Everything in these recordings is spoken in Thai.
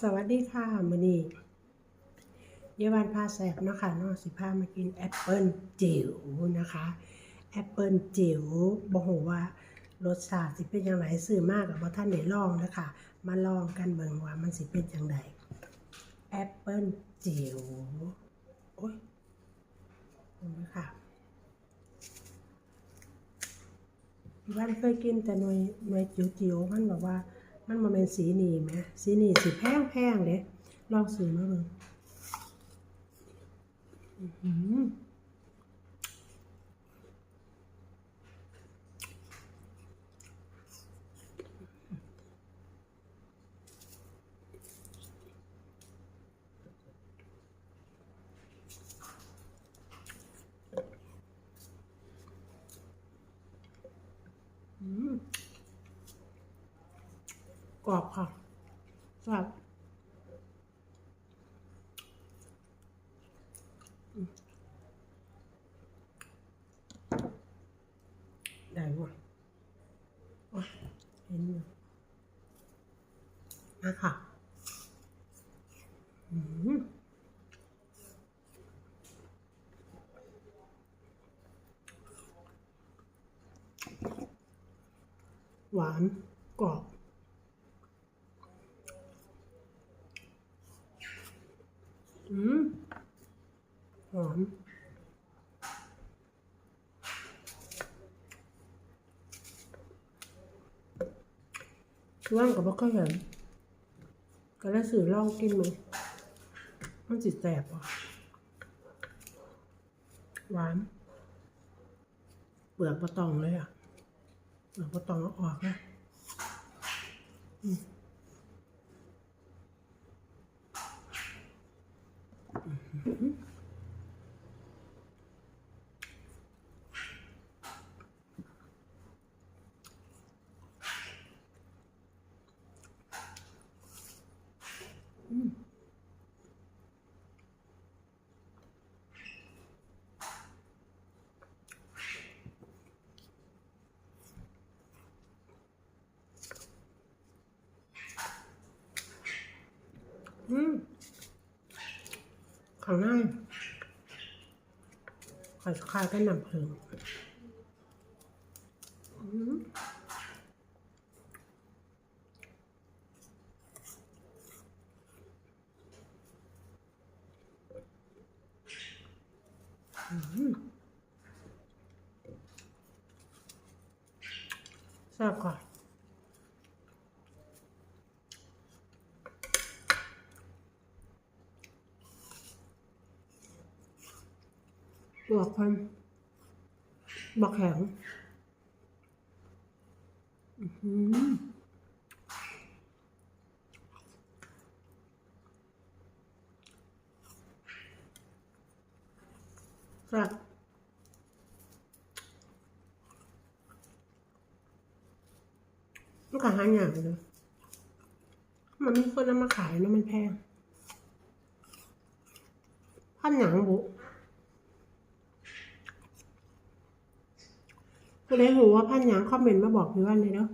สวัสดีค่ะมือนี้เยาวันพาแสบเนาะคะนาะสิพามากินแอปเปิลจิ๋วนะคะแอปเปิลจิ๋วบ่ฮู้ว่ารสชาติสิเป็นจังไดซื้อมากกับบ่ทันได้ลองนะคะมาลองกันเบิ่งว่ามันสิเป็นจังไดแอปเปิลจิ๋วโอ้ยเห็นไหมค่ะวันเคยกินแต่หน่วยหน่วยจิ๋วๆมันแบบว่า มันมาเป็นสีนีไหมสีนีสีแพงแพงๆเด้ลองซื้อมาเบิ่ง กรอบค่ะแบบได้ว่ะโอ๊ยเห็นอยู่มาค่ะอืมหวานกรอบ อืมหอม ช่วงกับบ่ค่อยเห็นก็เลยสื่อล่องกินมั้งมันจิตแสบอะหวาน เปลือกปะตองเลยอะ เปลือกปะตองเอาออกนะอืม อืม ข้างในคอยคลายกันน้ำผึ้งอืมอืมแซ่บก่อน ตัวความบักแข็งอื้อหือแซ่บมันก็หาอย่างเลยมันไม่ควรนำมาขายนะมันแพงพันหยังบุ ผู้ใดรู้ว่าพันหยังคอมเมนต์มาบอกพี่วันเลยเนาะ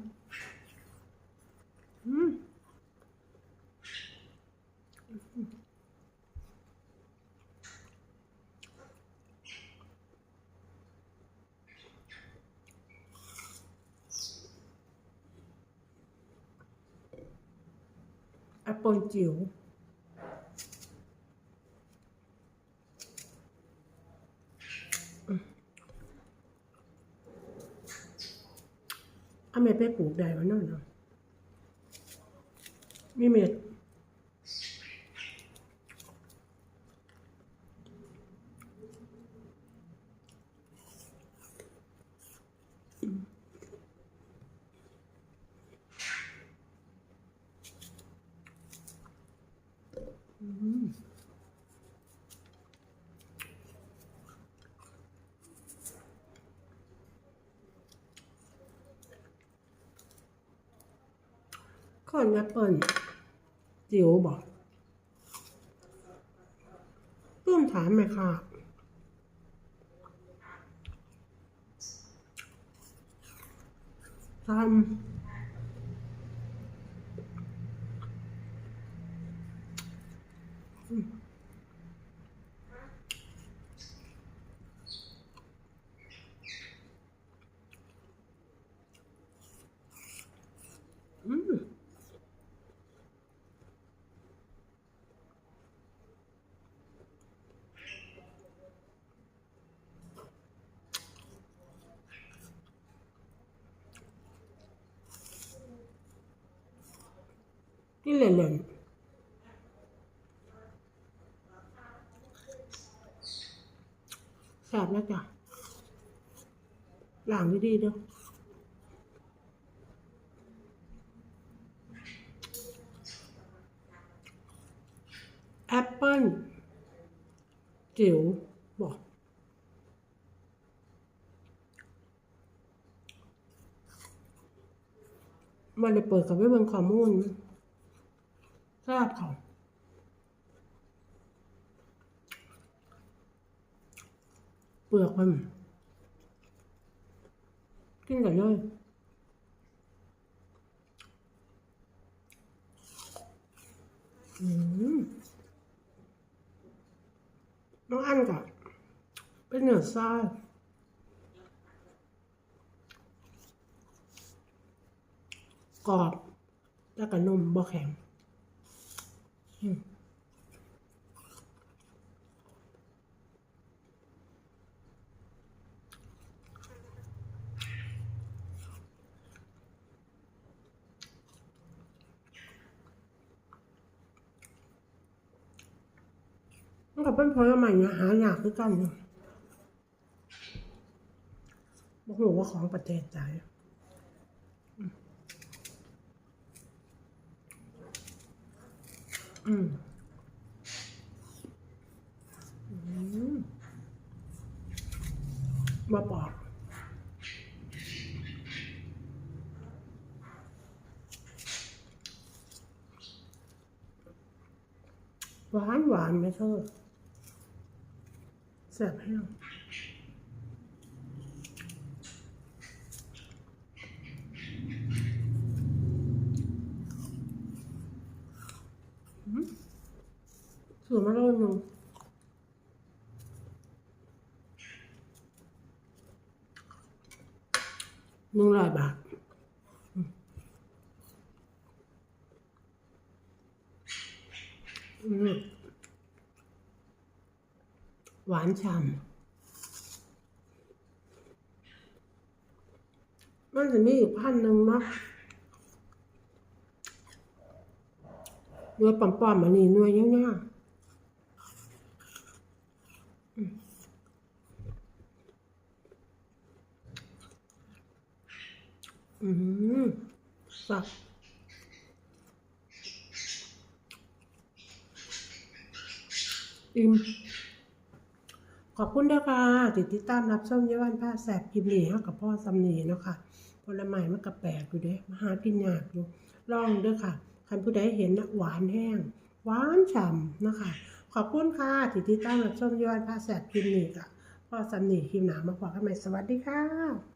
แอปเปิลจิ๋วาเม็ดไปปลูกได้วะนั่นเนาะมีเม็ด ก่อนแอปเปิลจิ๋วบอกตื้มถามไหมค่ะทำ อืม นี่เล่นๆแสบแล้วจ้ะล้างดีๆเด้อแอปเปิ้ลจิ๋วบอกมันเลยเปิดกับไว้เบิ่งข้อมูล ทราบเขาเปลือกมันกินกันเลยอืมน้องอันก่อนเป็นเนื้อทรายกรอบแล้วก็นุ่มบ่แข็ง มันก็เป็นผลไม้เนี่ยหายากคือกันเนาะบอกหนูว่าของประเทศใจอื อืมอืมมาปอกหวานหวานไหมเธอแซ่บแห้งอืม ถือมาโลหนึงหนึ่งร้อยบาทหวานฉ่ำมันจะมีอีกพันหนึ่งเนาะหน่วยปอมๆอันนี้หน่วยยาวๆ อืมสับอิ่มขอบคุณด้วยค่ะติดติดตามรับชมยาวันผ้าแสบกิมหนีฮะกับพ่อสำนีเนาะค่ะผลไม้มันก็แปลกอยู่เด้มาหากินยากอยู่ลองเด้อค่ะคันผู้ใดเห็นนะหวานแห้ง หวานฉ่ำนะคะ ขอบคุณค่ะติดติดตามรับชมยาวันผ้าแสบกิมหนีกับพ่อสำนีคลิมหนามาฝากกันใหม่สวัสดีค่ะ